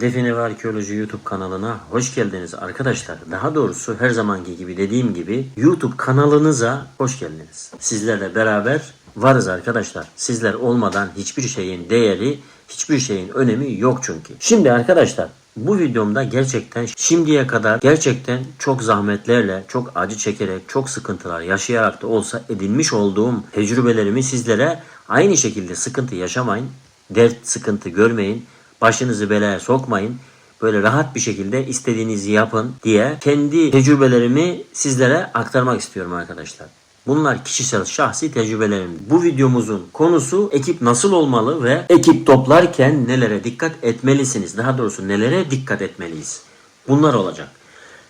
Define ve Arkeoloji YouTube kanalına hoş geldiniz arkadaşlar. Daha doğrusu her zamanki gibi dediğim gibi YouTube kanalınıza hoş geldiniz. Sizlerle beraber varız arkadaşlar. Sizler olmadan hiçbir şeyin değeri, hiçbir şeyin önemi yok çünkü. Şimdi arkadaşlar bu videomda gerçekten şimdiye kadar gerçekten çok zahmetlerle, çok acı çekerek, çok sıkıntılar yaşayarak da olsa edinmiş olduğum tecrübelerimi sizlere aynı şekilde sıkıntı yaşamayın, dert sıkıntı görmeyin, başınızı belaya sokmayın. Böyle rahat bir şekilde istediğinizi yapın diye kendi tecrübelerimi sizlere aktarmak istiyorum arkadaşlar. Bunlar kişisel şahsi tecrübelerim. Bu videomuzun konusu ekip nasıl olmalı ve ekip toplarken nelere dikkat etmelisiniz? Daha doğrusu nelere dikkat etmeliyiz? Bunlar olacak.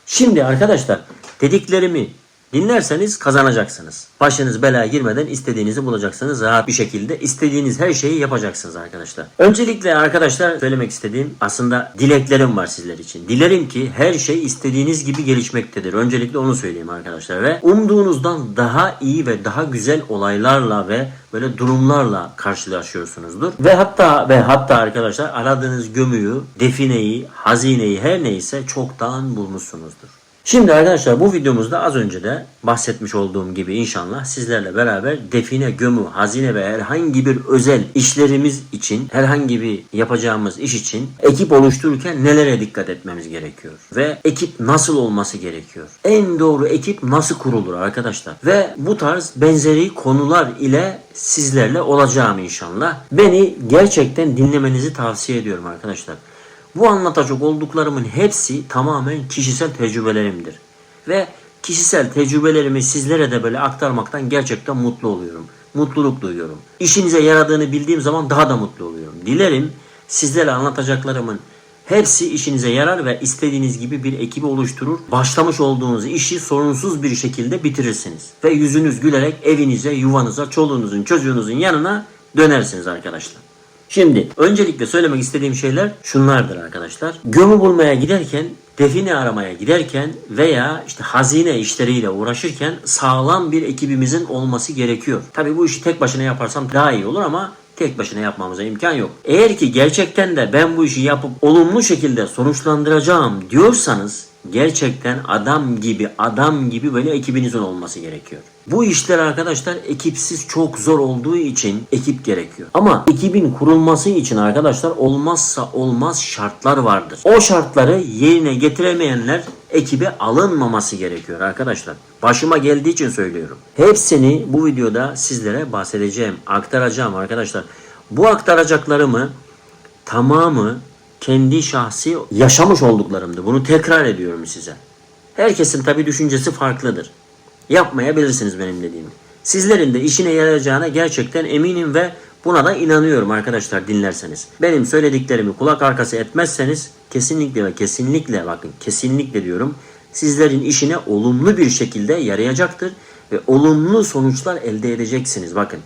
Şimdi arkadaşlar dediklerimi dinlerseniz kazanacaksınız. Başınız belaya girmeden istediğinizi bulacaksınız. Rahat bir şekilde istediğiniz her şeyi yapacaksınız arkadaşlar. Öncelikle arkadaşlar söylemek istediğim aslında dileklerim var sizler için. Dilerim ki her şey istediğiniz gibi gelişmektedir. Öncelikle onu söyleyeyim arkadaşlar ve umduğunuzdan daha iyi ve daha güzel olaylarla ve böyle durumlarla karşılaşıyorsunuzdur. Ve hatta ve hatta arkadaşlar aradığınız gömüyü, defineyi, hazineyi her neyse çoktan bulmuşsunuzdur. Şimdi arkadaşlar bu videomuzda az önce de bahsetmiş olduğum gibi inşallah sizlerle beraber define, gömü, hazine ve herhangi bir özel işlerimiz için, herhangi bir yapacağımız iş için ekip oluştururken nelere dikkat etmemiz gerekiyor? Ve ekip nasıl olması gerekiyor? En doğru ekip nasıl kurulur arkadaşlar? Ve bu tarz benzeri konular ile sizlerle olacağım inşallah. Beni gerçekten dinlemenizi tavsiye ediyorum arkadaşlar. Bu anlatacak olduklarımın hepsi tamamen kişisel tecrübelerimdir. Ve kişisel tecrübelerimi sizlere de böyle aktarmaktan gerçekten mutlu oluyorum. Mutluluk duyuyorum. İşinize yaradığını bildiğim zaman daha da mutlu oluyorum. Dilerim sizlere anlatacaklarımın hepsi işinize yarar ve istediğiniz gibi bir ekibi oluşturur. Başlamış olduğunuz işi sorunsuz bir şekilde bitirirsiniz. Ve yüzünüz gülerek evinize, yuvanıza, çoluğunuzun, çocuğunuzun yanına dönersiniz arkadaşlar. Şimdi öncelikle söylemek istediğim şeyler şunlardır arkadaşlar. Gömü bulmaya giderken, define aramaya giderken veya işte hazine işleriyle uğraşırken sağlam bir ekibimizin olması gerekiyor. Tabi bu işi tek başına yaparsam daha iyi olur ama tek başına yapmamıza imkan yok. Eğer ki gerçekten de ben bu işi yapıp olumlu şekilde sonuçlandıracağım diyorsanız gerçekten adam gibi adam gibi böyle ekibinizin olması gerekiyor. Bu işler arkadaşlar ekipsiz çok zor olduğu için ekip gerekiyor. Ama ekibin kurulması için arkadaşlar olmazsa olmaz şartlar vardır. O şartları yerine getiremeyenler ekibe alınmaması gerekiyor arkadaşlar. Başıma geldiği için söylüyorum. Hepsini bu videoda sizlere bahsedeceğim, aktaracağım arkadaşlar. Bu aktaracaklarımı tamamı kendi şahsi yaşamış olduklarımdı. Bunu tekrar ediyorum size. Herkesin tabi düşüncesi farklıdır. Yapmayabilirsiniz benim dediğimi. Sizlerin de işine yarayacağına gerçekten eminim ve buna da inanıyorum arkadaşlar dinlerseniz. Benim söylediklerimi kulak arkası etmezseniz kesinlikle ve kesinlikle bakın kesinlikle diyorum sizlerin işine olumlu bir şekilde yarayacaktır ve olumlu sonuçlar elde edeceksiniz bakın.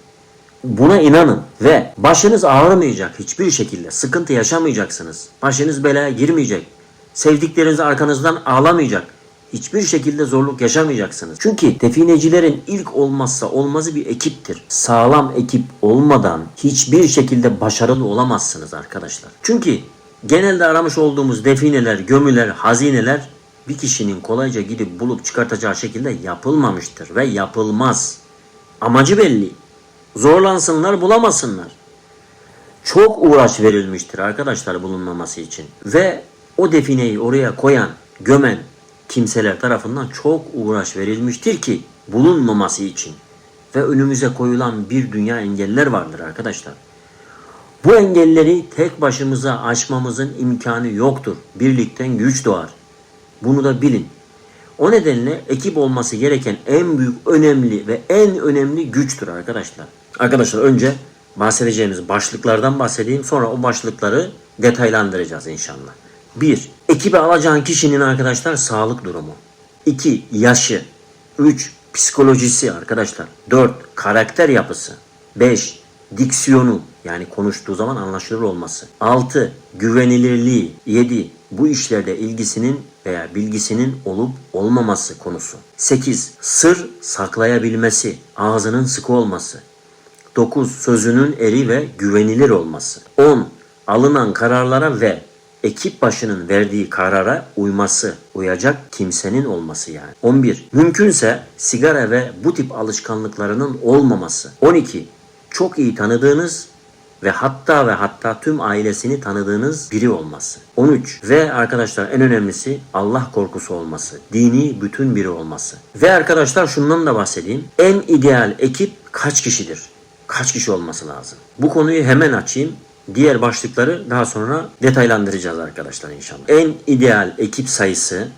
Buna inanın ve başınız ağrımayacak hiçbir şekilde sıkıntı yaşamayacaksınız. Başınız belaya girmeyecek. Sevdikleriniz arkanızdan ağlamayacak. Hiçbir şekilde zorluk yaşamayacaksınız. Çünkü definecilerin ilk olmazsa olmazı bir ekiptir. Sağlam ekip olmadan hiçbir şekilde başarılı olamazsınız arkadaşlar. Çünkü genelde aramış olduğumuz defineler, gömüler, hazineler bir kişinin kolayca gidip bulup çıkartacağı şekilde yapılmamıştır ve yapılmaz. Amacı belli. Zorlansınlar bulamasınlar. Çok uğraş verilmiştir arkadaşlar bulunmaması için. Ve o defineyi oraya koyan, gömen kimseler tarafından çok uğraş verilmiştir ki bulunmaması için. Ve önümüze koyulan bir dünya engeller vardır arkadaşlar. Bu engelleri tek başımıza aşmamızın imkanı yoktur. Birlikten güç doğar. Bunu da bilin. O nedenle ekip olması gereken en büyük, önemli ve en önemli güçtür arkadaşlar. Arkadaşlar önce bahsedeceğimiz başlıklardan bahsedeyim. Sonra o başlıkları detaylandıracağız inşallah. 1. Ekibe alacağın kişinin arkadaşlar sağlık durumu. 2. Yaşı. 3. Psikolojisi arkadaşlar. 4. Karakter yapısı. 5. Diksiyonu yani konuştuğu zaman anlaşılır olması. 6. Güvenilirliği. 7. Bu işlerde ilgisinin veya bilgisinin olup olmaması konusu. 8. Sır saklayabilmesi, ağzının sıkı olması. 9. Sözünün eri ve güvenilir olması. 10. Alınan kararlara ve ekip başının verdiği karara uyması, uyacak kimsenin olması yani. 11. Mümkünse sigara ve bu tip alışkanlıklarının olmaması. 12. Çok iyi tanıdığınız ve hatta ve hatta tüm ailesini tanıdığınız biri olması. 13. Ve arkadaşlar en önemlisi Allah korkusu olması. Dini bütün biri olması. Ve arkadaşlar şundan da bahsedeyim. En ideal ekip kaç kişidir? Kaç kişi olması lazım? Bu konuyu hemen açayım. Diğer başlıkları daha sonra detaylandıracağız arkadaşlar inşallah. En ideal ekip sayısı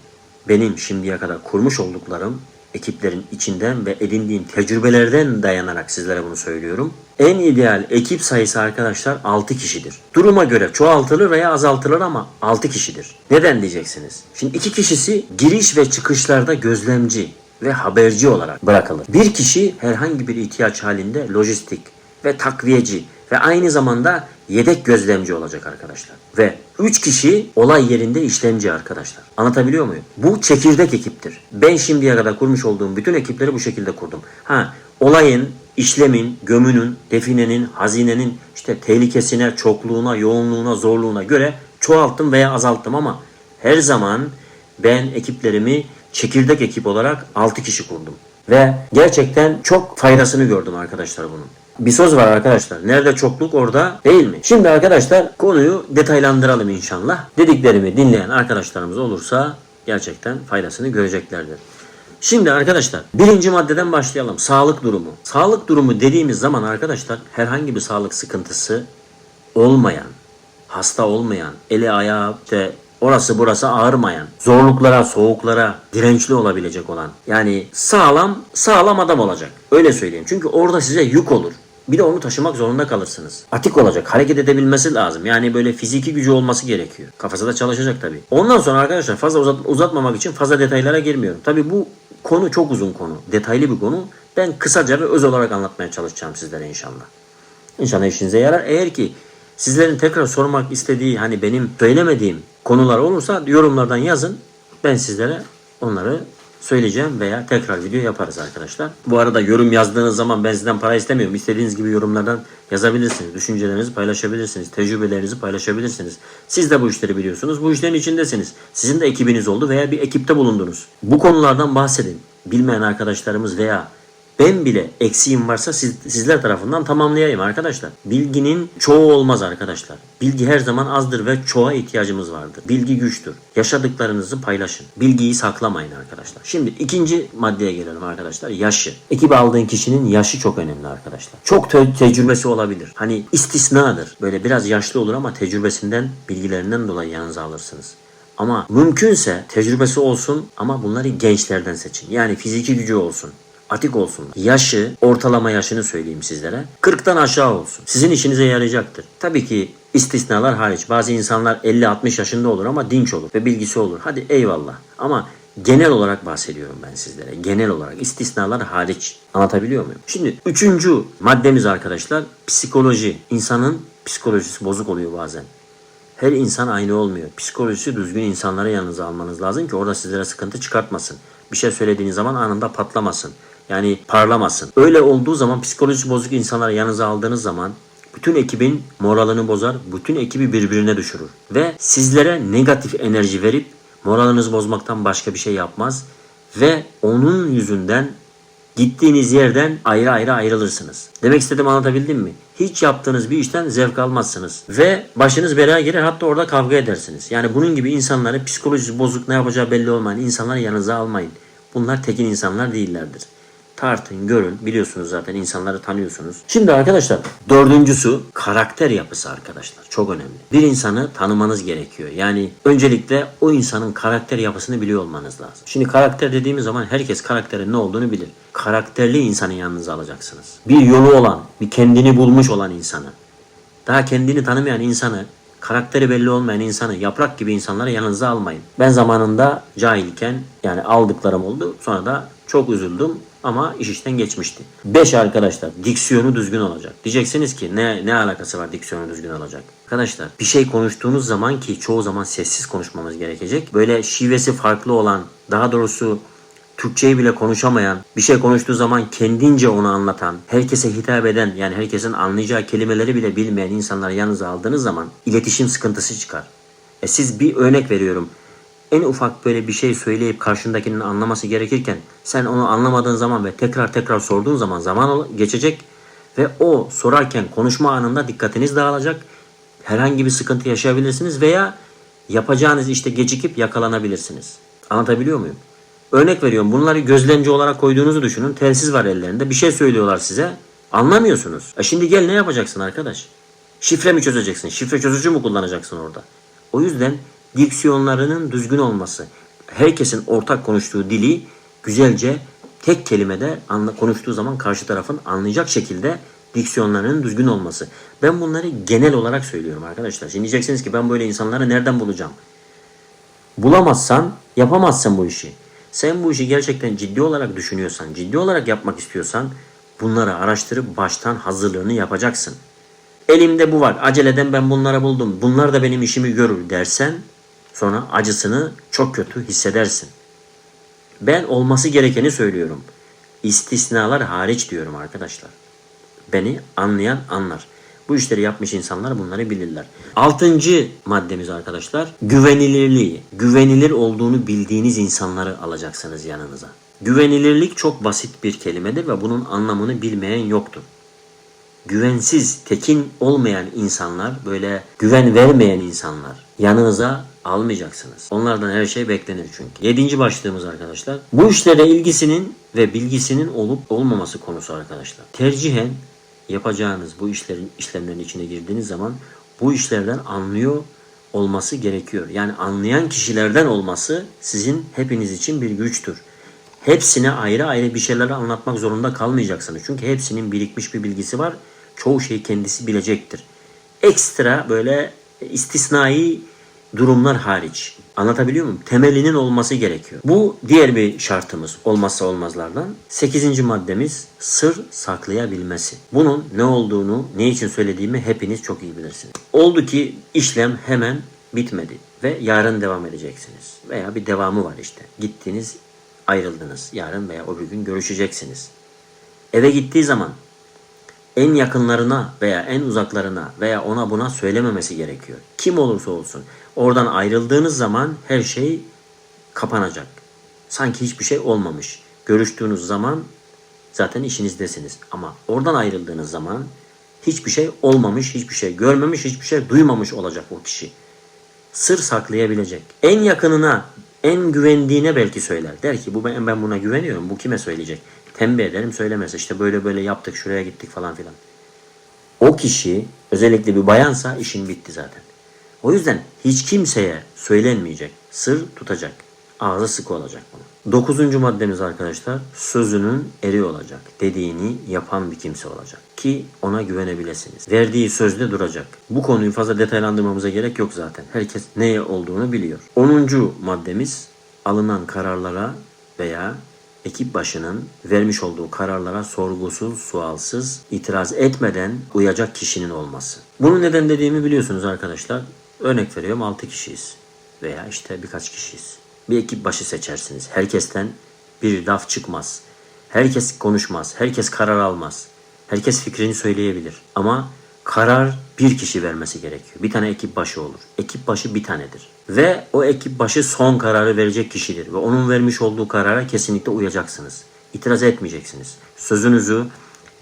benim şimdiye kadar kurmuş olduklarım ekiplerin içinden ve edindiğim tecrübelerden dayanarak sizlere bunu söylüyorum. En ideal ekip sayısı arkadaşlar 6 kişidir. Duruma göre çoğaltılır veya azaltılır ama 6 kişidir. Neden diyeceksiniz? Şimdi iki kişisi giriş ve çıkışlarda gözlemci ve haberci olarak bırakılır. Bir kişi herhangi bir ihtiyaç halinde lojistik ve takviyeci ve aynı zamanda yedek gözlemci olacak arkadaşlar. Ve 3 kişi olay yerinde işlemci arkadaşlar. Anlatabiliyor muyum? Bu çekirdek ekiptir. Ben şimdiye kadar kurmuş olduğum bütün ekipleri bu şekilde kurdum. Ha olayın, işlemin, gömünün, definenin, hazinenin işte tehlikesine, çokluğuna, yoğunluğuna, zorluğuna göre çoğalttım veya azalttım ama her zaman ben ekiplerimi çekirdek ekip olarak 6 kişi kurdum. Ve gerçekten çok faydasını gördüm arkadaşlar bunun. Bir söz var arkadaşlar. Nerede çokluk orada değil mi? Şimdi arkadaşlar konuyu detaylandıralım inşallah. Dediklerimi dinleyen arkadaşlarımız olursa gerçekten faydasını göreceklerdir. Şimdi arkadaşlar birinci maddeden başlayalım. Sağlık durumu. Sağlık durumu dediğimiz zaman arkadaşlar herhangi bir sağlık sıkıntısı olmayan, hasta olmayan, eli ayağı işte orası burası ağırmayan, zorluklara, soğuklara dirençli olabilecek olan. Yani sağlam, sağlam adam olacak. Öyle söyleyeyim. Çünkü orada size yük olur. Bir de onu taşımak zorunda kalırsınız. Atik olacak, hareket edebilmesi lazım. Yani böyle fiziki gücü olması gerekiyor. Kafası da çalışacak tabii. Ondan sonra arkadaşlar fazla uzat, uzatmamak için fazla detaylara girmiyorum. Tabii bu konu çok uzun konu. Detaylı bir konu. Ben kısaca ve öz olarak anlatmaya çalışacağım sizlere inşallah. İnşallah işinize yarar. Eğer ki sizlerin tekrar sormak istediği hani benim söylemediğim konular olursa yorumlardan yazın. Ben sizlere onları söyleyeceğim veya tekrar video yaparız arkadaşlar. Bu arada yorum yazdığınız zaman ben sizden para istemiyorum. İstediğiniz gibi yorumlardan yazabilirsiniz. Düşüncelerinizi paylaşabilirsiniz. Tecrübelerinizi paylaşabilirsiniz. Siz de bu işleri biliyorsunuz. Bu işlerin içindesiniz. Sizin de ekibiniz oldu veya bir ekipte bulundunuz. Bu konulardan bahsedin. Bilmeyen arkadaşlarımız veya ben bile eksiğim varsa siz, sizler tarafından tamamlayayım arkadaşlar. Bilginin çoğu olmaz arkadaşlar. Bilgi her zaman azdır ve çoğa ihtiyacımız vardır. Bilgi güçtür. Yaşadıklarınızı paylaşın. Bilgiyi saklamayın arkadaşlar. Şimdi ikinci maddeye gelelim arkadaşlar. Yaşı. Ekibe aldığın kişinin yaşı çok önemli arkadaşlar. Çok te- tecrübesi olabilir. Hani istisnadır. Böyle biraz yaşlı olur ama tecrübesinden, bilgilerinden dolayı yanınıza alırsınız. Ama mümkünse tecrübesi olsun ama bunları gençlerden seçin. Yani fiziki gücü olsun atik olsun. Yaşı, ortalama yaşını söyleyeyim sizlere. 40'tan aşağı olsun. Sizin işinize yarayacaktır. Tabii ki istisnalar hariç. Bazı insanlar 50-60 yaşında olur ama dinç olur ve bilgisi olur. Hadi eyvallah. Ama genel olarak bahsediyorum ben sizlere. Genel olarak istisnalar hariç. Anlatabiliyor muyum? Şimdi üçüncü maddemiz arkadaşlar psikoloji. İnsanın psikolojisi bozuk oluyor bazen. Her insan aynı olmuyor. Psikolojisi düzgün insanları yanınıza almanız lazım ki orada sizlere sıkıntı çıkartmasın. Bir şey söylediğiniz zaman anında patlamasın. Yani parlamasın. Öyle olduğu zaman psikolojisi bozuk insanları yanınıza aldığınız zaman bütün ekibin moralini bozar, bütün ekibi birbirine düşürür. Ve sizlere negatif enerji verip moralinizi bozmaktan başka bir şey yapmaz. Ve onun yüzünden gittiğiniz yerden ayrı ayrı ayrılırsınız. Demek istediğimi anlatabildim mi? Hiç yaptığınız bir işten zevk almazsınız. Ve başınız belaya girer hatta orada kavga edersiniz. Yani bunun gibi insanları psikolojisi bozuk ne yapacağı belli olmayan insanları yanınıza almayın. Bunlar tekin insanlar değillerdir. Tartın, görün. Biliyorsunuz zaten insanları tanıyorsunuz. Şimdi arkadaşlar dördüncüsü karakter yapısı arkadaşlar. Çok önemli. Bir insanı tanımanız gerekiyor. Yani öncelikle o insanın karakter yapısını biliyor olmanız lazım. Şimdi karakter dediğimiz zaman herkes karakterin ne olduğunu bilir. Karakterli insanı yanınıza alacaksınız. Bir yolu olan, bir kendini bulmuş olan insanı. Daha kendini tanımayan insanı karakteri belli olmayan insanı yaprak gibi insanları yanınıza almayın. Ben zamanında cahilken yani aldıklarım oldu. Sonra da çok üzüldüm ama iş işten geçmişti. 5 arkadaşlar diksiyonu düzgün olacak. Diyeceksiniz ki ne ne alakası var diksiyonu düzgün olacak? Arkadaşlar bir şey konuştuğunuz zaman ki çoğu zaman sessiz konuşmamız gerekecek. Böyle şivesi farklı olan daha doğrusu Türkçeyi bile konuşamayan, bir şey konuştuğu zaman kendince onu anlatan, herkese hitap eden yani herkesin anlayacağı kelimeleri bile bilmeyen insanları yanınıza aldığınız zaman iletişim sıkıntısı çıkar. E siz bir örnek veriyorum. En ufak böyle bir şey söyleyip karşındakinin anlaması gerekirken sen onu anlamadığın zaman ve tekrar tekrar sorduğun zaman zaman geçecek ve o sorarken konuşma anında dikkatiniz dağılacak. Herhangi bir sıkıntı yaşayabilirsiniz veya yapacağınız işte gecikip yakalanabilirsiniz. Anlatabiliyor muyum? Örnek veriyorum bunları gözlemci olarak koyduğunuzu düşünün. Telsiz var ellerinde. Bir şey söylüyorlar size. Anlamıyorsunuz. E şimdi gel ne yapacaksın arkadaş? Şifre mi çözeceksin? Şifre çözücü mü kullanacaksın orada? O yüzden diksiyonlarının düzgün olması, herkesin ortak konuştuğu dili güzelce tek kelimede anla, konuştuğu zaman karşı tarafın anlayacak şekilde diksiyonlarının düzgün olması. Ben bunları genel olarak söylüyorum arkadaşlar. Şimdi diyeceksiniz ki ben böyle insanları nereden bulacağım? Bulamazsan yapamazsın bu işi. Sen bu işi gerçekten ciddi olarak düşünüyorsan, ciddi olarak yapmak istiyorsan bunları araştırıp baştan hazırlığını yapacaksın. Elimde bu var. Aceleden ben bunları buldum. Bunlar da benim işimi görür dersen sonra acısını çok kötü hissedersin. Ben olması gerekeni söylüyorum. İstisnalar hariç diyorum arkadaşlar. Beni anlayan anlar. Bu işleri yapmış insanlar bunları bilirler. Altıncı maddemiz arkadaşlar güvenilirliği. Güvenilir olduğunu bildiğiniz insanları alacaksınız yanınıza. Güvenilirlik çok basit bir kelimedir ve bunun anlamını bilmeyen yoktur. Güvensiz, tekin olmayan insanlar, böyle güven vermeyen insanlar yanınıza almayacaksınız. Onlardan her şey beklenir çünkü. Yedinci başlığımız arkadaşlar. Bu işlere ilgisinin ve bilgisinin olup olmaması konusu arkadaşlar. Tercihen yapacağınız bu işlerin işlemlerin içine girdiğiniz zaman bu işlerden anlıyor olması gerekiyor. Yani anlayan kişilerden olması sizin hepiniz için bir güçtür. Hepsine ayrı ayrı bir şeyler anlatmak zorunda kalmayacaksınız. Çünkü hepsinin birikmiş bir bilgisi var. Çoğu şeyi kendisi bilecektir. Ekstra böyle istisnai durumlar hariç. Anlatabiliyor muyum? Temelinin olması gerekiyor. Bu diğer bir şartımız olmazsa olmazlardan. Sekizinci maddemiz sır saklayabilmesi. Bunun ne olduğunu, ne için söylediğimi hepiniz çok iyi bilirsiniz. Oldu ki işlem hemen bitmedi ve yarın devam edeceksiniz. Veya bir devamı var işte. Gittiniz, ayrıldınız. Yarın veya öbür gün görüşeceksiniz. Eve gittiği zaman en yakınlarına veya en uzaklarına veya ona buna söylememesi gerekiyor. Kim olursa olsun. Oradan ayrıldığınız zaman her şey kapanacak. Sanki hiçbir şey olmamış. Görüştüğünüz zaman zaten işinizdesiniz. Ama oradan ayrıldığınız zaman hiçbir şey olmamış, hiçbir şey görmemiş, hiçbir şey duymamış olacak o kişi. Sır saklayabilecek. En yakınına, en güvendiğine belki söyler. Der ki bu ben, ben buna güveniyorum. Bu kime söyleyecek? Tembih ederim söylemez. İşte böyle böyle yaptık, şuraya gittik falan filan. O kişi özellikle bir bayansa işin bitti zaten. O yüzden hiç kimseye söylenmeyecek. Sır tutacak. Ağzı sık olacak bunun. Dokuzuncu maddemiz arkadaşlar sözünün eri olacak. Dediğini yapan bir kimse olacak. Ki ona güvenebilirsiniz. Verdiği sözde duracak. Bu konuyu fazla detaylandırmamıza gerek yok zaten. Herkes neye olduğunu biliyor. Onuncu maddemiz alınan kararlara veya ekip başının vermiş olduğu kararlara sorgusuz, sualsız, itiraz etmeden uyacak kişinin olması. Bunu neden dediğimi biliyorsunuz arkadaşlar. Örnek veriyorum 6 kişiyiz veya işte birkaç kişiyiz. Bir ekip başı seçersiniz. Herkesten bir laf çıkmaz. Herkes konuşmaz. Herkes karar almaz. Herkes fikrini söyleyebilir. Ama karar bir kişi vermesi gerekiyor. Bir tane ekip başı olur. Ekip başı bir tanedir. Ve o ekip başı son kararı verecek kişidir. Ve onun vermiş olduğu karara kesinlikle uyacaksınız. İtiraz etmeyeceksiniz. Sözünüzü,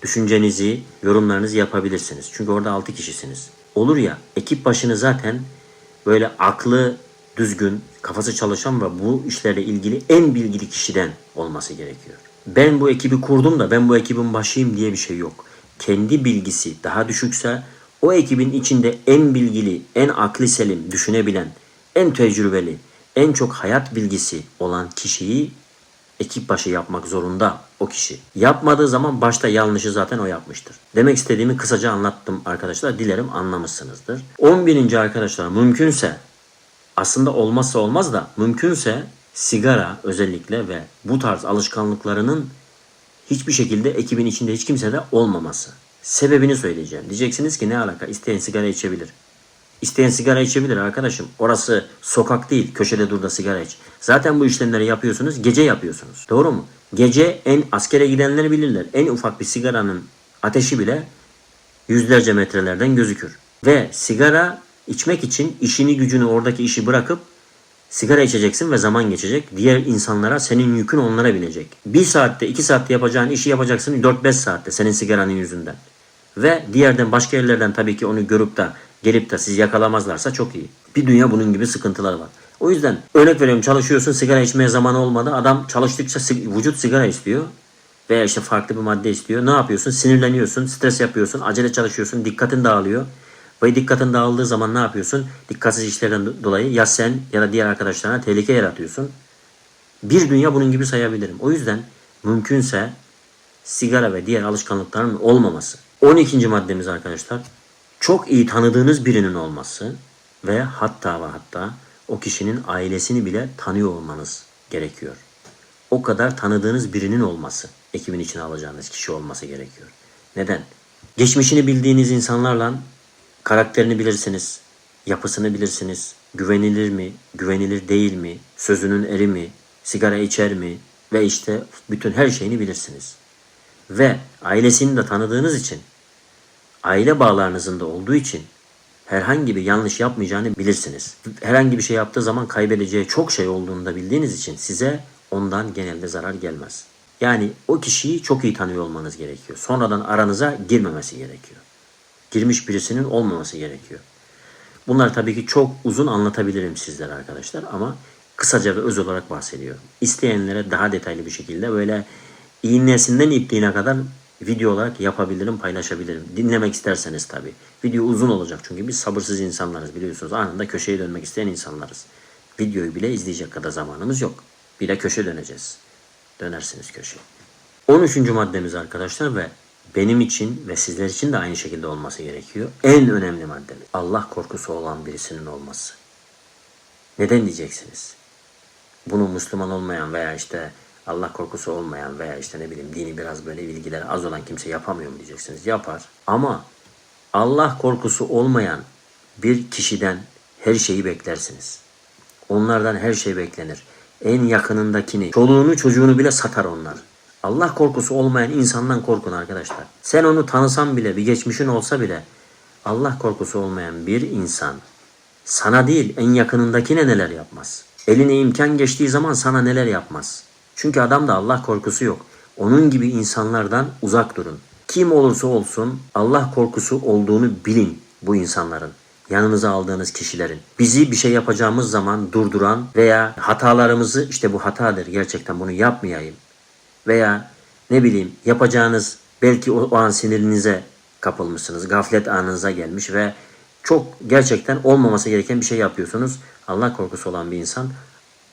düşüncenizi, yorumlarınızı yapabilirsiniz. Çünkü orada 6 kişisiniz. Olur ya ekip başını zaten böyle aklı düzgün, kafası çalışan ve bu işlerle ilgili en bilgili kişiden olması gerekiyor. Ben bu ekibi kurdum da ben bu ekibin başıyım diye bir şey yok. Kendi bilgisi daha düşükse o ekibin içinde en bilgili, en akli selim, düşünebilen, en tecrübeli, en çok hayat bilgisi olan kişiyi ekip başı yapmak zorunda o kişi. Yapmadığı zaman başta yanlışı zaten o yapmıştır. Demek istediğimi kısaca anlattım arkadaşlar. Dilerim anlamışsınızdır. 11. arkadaşlar mümkünse aslında olmazsa olmaz da mümkünse sigara özellikle ve bu tarz alışkanlıklarının hiçbir şekilde ekibin içinde hiç kimsede olmaması. Sebebini söyleyeceğim. Diyeceksiniz ki ne alaka? İsteyen sigara içebilir. İsteyen sigara içebilir arkadaşım. Orası sokak değil. Köşede dur da sigara iç. Zaten bu işlemleri yapıyorsunuz. Gece yapıyorsunuz. Doğru mu? Gece en askere gidenleri bilirler. En ufak bir sigaranın ateşi bile yüzlerce metrelerden gözükür. Ve sigara içmek için işini gücünü oradaki işi bırakıp sigara içeceksin ve zaman geçecek. Diğer insanlara senin yükün onlara binecek. Bir saatte iki saatte yapacağın işi yapacaksın 4-5 saatte senin sigaranın yüzünden. Ve diğerden başka yerlerden tabii ki onu görüp de gelip de siz yakalamazlarsa çok iyi. Bir dünya bunun gibi sıkıntılar var. O yüzden örnek veriyorum çalışıyorsun sigara içmeye zaman olmadı. Adam çalıştıkça vücut sigara istiyor. Veya işte farklı bir madde istiyor. Ne yapıyorsun? Sinirleniyorsun, stres yapıyorsun, acele çalışıyorsun, dikkatin dağılıyor. Ve dikkatin dağıldığı zaman ne yapıyorsun? Dikkatsiz işlerden do- dolayı ya sen ya da diğer arkadaşlarına tehlike yaratıyorsun. Bir dünya bunun gibi sayabilirim. O yüzden mümkünse sigara ve diğer alışkanlıkların olmaması. 12. maddemiz arkadaşlar çok iyi tanıdığınız birinin olması ve hatta ve hatta o kişinin ailesini bile tanıyor olmanız gerekiyor. O kadar tanıdığınız birinin olması, ekibin içine alacağınız kişi olması gerekiyor. Neden? Geçmişini bildiğiniz insanlarla karakterini bilirsiniz, yapısını bilirsiniz, güvenilir mi, güvenilir değil mi, sözünün eri mi, sigara içer mi ve işte bütün her şeyini bilirsiniz. Ve ailesini de tanıdığınız için, aile bağlarınızın da olduğu için herhangi bir yanlış yapmayacağını bilirsiniz. Herhangi bir şey yaptığı zaman kaybedeceği çok şey olduğunu da bildiğiniz için size ondan genelde zarar gelmez. Yani o kişiyi çok iyi tanıyor olmanız gerekiyor. Sonradan aranıza girmemesi gerekiyor. Girmiş birisinin olmaması gerekiyor. Bunlar tabii ki çok uzun anlatabilirim sizlere arkadaşlar ama kısaca ve öz olarak bahsediyorum. İsteyenlere daha detaylı bir şekilde böyle iğnesinden ipliğine kadar video olarak yapabilirim, paylaşabilirim. Dinlemek isterseniz tabii. Video uzun olacak çünkü biz sabırsız insanlarız biliyorsunuz. Anında köşeye dönmek isteyen insanlarız. Videoyu bile izleyecek kadar zamanımız yok. Bir de köşe döneceğiz. Dönersiniz köşeye. 13. maddemiz arkadaşlar ve benim için ve sizler için de aynı şekilde olması gerekiyor. En önemli maddemiz Allah korkusu olan birisinin olması. Neden diyeceksiniz? Bunu Müslüman olmayan veya işte Allah korkusu olmayan veya işte ne bileyim dini biraz böyle bilgileri az olan kimse yapamıyor mu diyeceksiniz. Yapar. Ama Allah korkusu olmayan bir kişiden her şeyi beklersiniz. Onlardan her şey beklenir. En yakınındakini, çoluğunu çocuğunu bile satar onlar. Allah korkusu olmayan insandan korkun arkadaşlar. Sen onu tanısan bile, bir geçmişin olsa bile Allah korkusu olmayan bir insan sana değil en yakınındakine neler yapmaz. Eline imkan geçtiği zaman sana neler yapmaz. Çünkü adamda Allah korkusu yok. Onun gibi insanlardan uzak durun. Kim olursa olsun Allah korkusu olduğunu bilin bu insanların. Yanınıza aldığınız kişilerin. Bizi bir şey yapacağımız zaman durduran veya hatalarımızı işte bu hatadır gerçekten bunu yapmayayım. Veya ne bileyim yapacağınız belki o, an sinirinize kapılmışsınız. Gaflet anınıza gelmiş ve çok gerçekten olmaması gereken bir şey yapıyorsunuz. Allah korkusu olan bir insan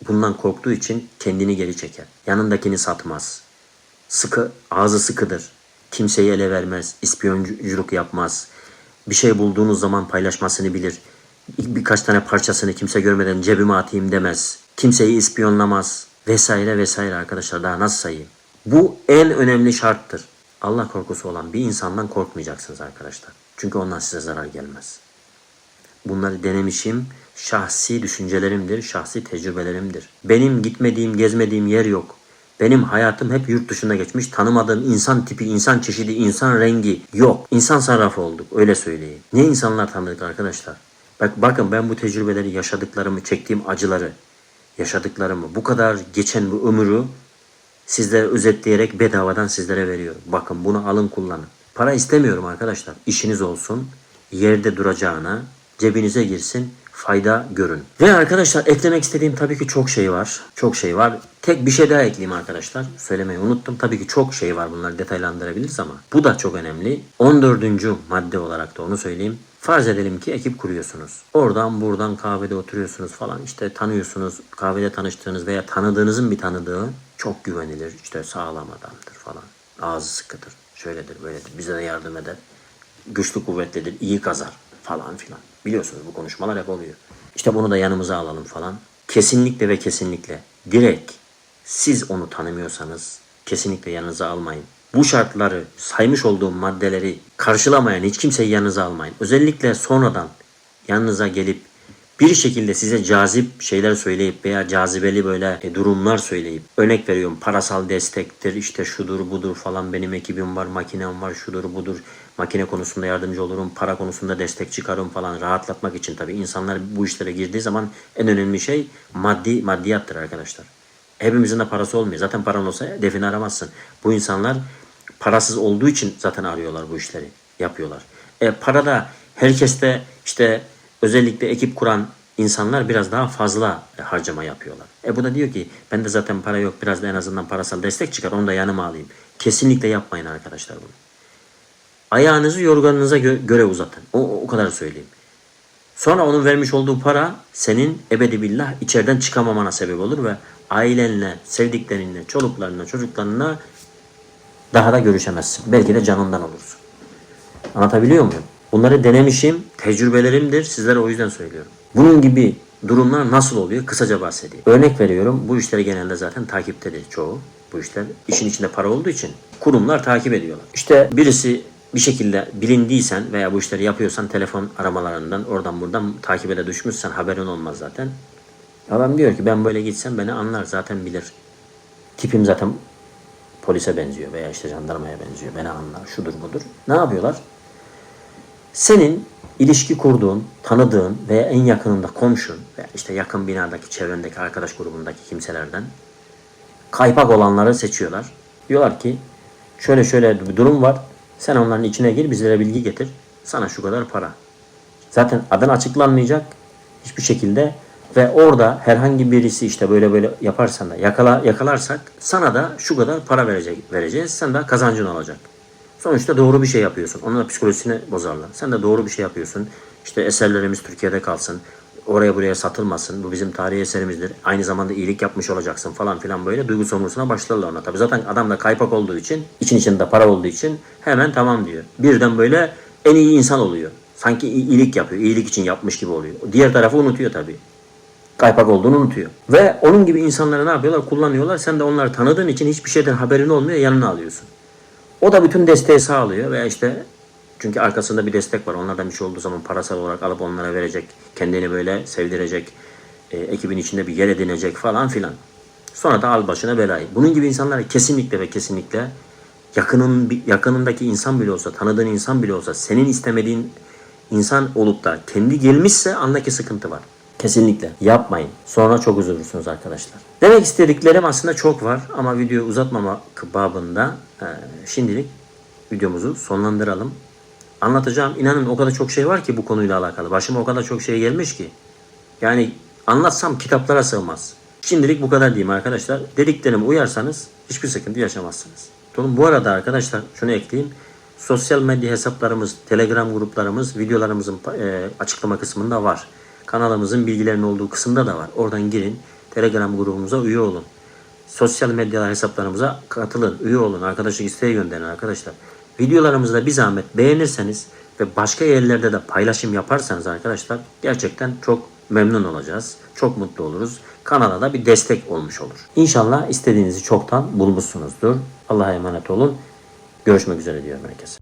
bundan korktuğu için kendini geri çeker. Yanındakini satmaz. Sıkı, ağzı sıkıdır. Kimseyi ele vermez. İspiyonculuk yapmaz. Bir şey bulduğunuz zaman paylaşmasını bilir. Birkaç tane parçasını kimse görmeden cebime atayım demez. Kimseyi ispiyonlamaz. Vesaire vesaire arkadaşlar daha nasıl sayayım? Bu en önemli şarttır. Allah korkusu olan bir insandan korkmayacaksınız arkadaşlar. Çünkü ondan size zarar gelmez. Bunları denemişim. Şahsi düşüncelerimdir, şahsi tecrübelerimdir. Benim gitmediğim, gezmediğim yer yok. Benim hayatım hep yurt dışında geçmiş. Tanımadığım insan tipi, insan çeşidi, insan rengi yok. İnsan sarrafı olduk öyle söyleyeyim. Ne insanlar tanıdık arkadaşlar. Bak bakın ben bu tecrübeleri, yaşadıklarımı, çektiğim acıları, yaşadıklarımı, bu kadar geçen bu ömrü sizlere özetleyerek bedavadan sizlere veriyorum. Bakın bunu alın kullanın. Para istemiyorum arkadaşlar. İşiniz olsun. Yerde duracağına cebinize girsin. Fayda görün. Ve arkadaşlar eklemek istediğim tabii ki çok şey var. Çok şey var. Tek bir şey daha ekleyeyim arkadaşlar. Söylemeyi unuttum. Tabii ki çok şey var bunları detaylandırabiliriz ama bu da çok önemli. 14. madde olarak da onu söyleyeyim. Farz edelim ki ekip kuruyorsunuz. Oradan buradan kahvede oturuyorsunuz falan. İşte tanıyorsunuz. Kahvede tanıştığınız veya tanıdığınızın bir tanıdığı çok güvenilir. işte sağlam adamdır falan. Ağzı sıkıdır. Şöyledir böyledir. Bize de yardım eder. Güçlü kuvvetlidir. iyi kazar falan filan. Biliyorsunuz bu konuşmalar hep oluyor. İşte bunu da yanımıza alalım falan. Kesinlikle ve kesinlikle direkt siz onu tanımıyorsanız kesinlikle yanınıza almayın. Bu şartları saymış olduğum maddeleri karşılamayan hiç kimseyi yanınıza almayın. Özellikle sonradan yanınıza gelip bir şekilde size cazip şeyler söyleyip veya cazibeli böyle e, durumlar söyleyip örnek veriyorum parasal destektir işte şudur budur falan benim ekibim var makinem var şudur budur makine konusunda yardımcı olurum para konusunda destek çıkarım falan rahatlatmak için tabii insanlar bu işlere girdiği zaman en önemli şey maddi maddiyattır arkadaşlar. Hepimizin de parası olmuyor. Zaten paran olsa defini aramazsın. Bu insanlar parasız olduğu için zaten arıyorlar bu işleri. Yapıyorlar. E, para da herkeste işte özellikle ekip kuran insanlar biraz daha fazla harcama yapıyorlar. E bu da diyor ki bende zaten para yok biraz da en azından parasal destek çıkar onu da yanıma alayım. Kesinlikle yapmayın arkadaşlar bunu. Ayağınızı yorganınıza gö- göre uzatın. O, o kadar söyleyeyim. Sonra onun vermiş olduğu para senin ebedi billah içeriden çıkamamana sebep olur ve ailenle, sevdiklerinle, çoluklarına, çocuklarına daha da görüşemezsin. Belki de canından olursun. Anlatabiliyor muyum? Bunları denemişim, tecrübelerimdir. Sizlere o yüzden söylüyorum. Bunun gibi durumlar nasıl oluyor? Kısaca bahsedeyim. Örnek veriyorum. Bu işleri genelde zaten takiptedir çoğu. Bu işler işin içinde para olduğu için kurumlar takip ediyorlar. İşte birisi bir şekilde bilindiysen veya bu işleri yapıyorsan telefon aramalarından oradan buradan takibe de düşmüşsen haberin olmaz zaten. Adam diyor ki ben böyle gitsem beni anlar zaten bilir. Tipim zaten polise benziyor veya işte jandarmaya benziyor. Beni anlar şudur budur. Ne yapıyorlar? Senin ilişki kurduğun, tanıdığın veya en yakınında komşun veya işte yakın binadaki çevrendeki arkadaş grubundaki kimselerden kaypak olanları seçiyorlar. Diyorlar ki şöyle şöyle bir durum var. Sen onların içine gir bizlere bilgi getir. Sana şu kadar para. Zaten adın açıklanmayacak hiçbir şekilde ve orada herhangi birisi işte böyle böyle yaparsan da yakala, yakalarsak sana da şu kadar para verecek, vereceğiz. Sen de kazancın olacak. Sonuçta doğru bir şey yapıyorsun. Onun da psikolojisini bozarlar. Sen de doğru bir şey yapıyorsun. İşte eserlerimiz Türkiye'de kalsın. Oraya buraya satılmasın. Bu bizim tarihi eserimizdir. Aynı zamanda iyilik yapmış olacaksın falan filan böyle duygu sömürüsüne başlarlar ona. Tabii zaten adam da kaypak olduğu için, için içinde para olduğu için hemen tamam diyor. Birden böyle en iyi insan oluyor. Sanki iyi- iyilik yapıyor. iyilik için yapmış gibi oluyor. Diğer tarafı unutuyor tabii kaypak olduğunu unutuyor. Ve onun gibi insanları ne yapıyorlar? Kullanıyorlar. Sen de onları tanıdığın için hiçbir şeyden haberin olmuyor. Yanına alıyorsun. O da bütün desteği sağlıyor veya işte çünkü arkasında bir destek var. Onlardan bir şey olduğu zaman parasal olarak alıp onlara verecek. Kendini böyle sevdirecek. e, ekibin içinde bir yer edinecek falan filan. Sonra da al başına belayı. Bunun gibi insanlara kesinlikle ve kesinlikle yakının yakınındaki insan bile olsa, tanıdığın insan bile olsa, senin istemediğin insan olup da kendi gelmişse anla ki sıkıntı var. Kesinlikle yapmayın. Sonra çok üzülürsünüz arkadaşlar. Demek istediklerim aslında çok var ama video uzatmamak babında şimdilik videomuzu sonlandıralım. Anlatacağım inanın o kadar çok şey var ki bu konuyla alakalı. Başıma o kadar çok şey gelmiş ki. Yani anlatsam kitaplara sığmaz. Şimdilik bu kadar diyeyim arkadaşlar. Dediklerime uyarsanız hiçbir sıkıntı yaşamazsınız. Oğlum bu arada arkadaşlar şunu ekleyeyim. Sosyal medya hesaplarımız, Telegram gruplarımız videolarımızın e, açıklama kısmında var. Kanalımızın bilgilerinin olduğu kısımda da var. Oradan girin. Telegram grubumuza üye olun. Sosyal medya hesaplarımıza katılın, üye olun, arkadaşlık isteği gönderin arkadaşlar. Videolarımızı da bir zahmet beğenirseniz ve başka yerlerde de paylaşım yaparsanız arkadaşlar gerçekten çok memnun olacağız. Çok mutlu oluruz. Kanala da bir destek olmuş olur. İnşallah istediğinizi çoktan bulmuşsunuzdur. Allah'a emanet olun. Görüşmek üzere diyorum herkese.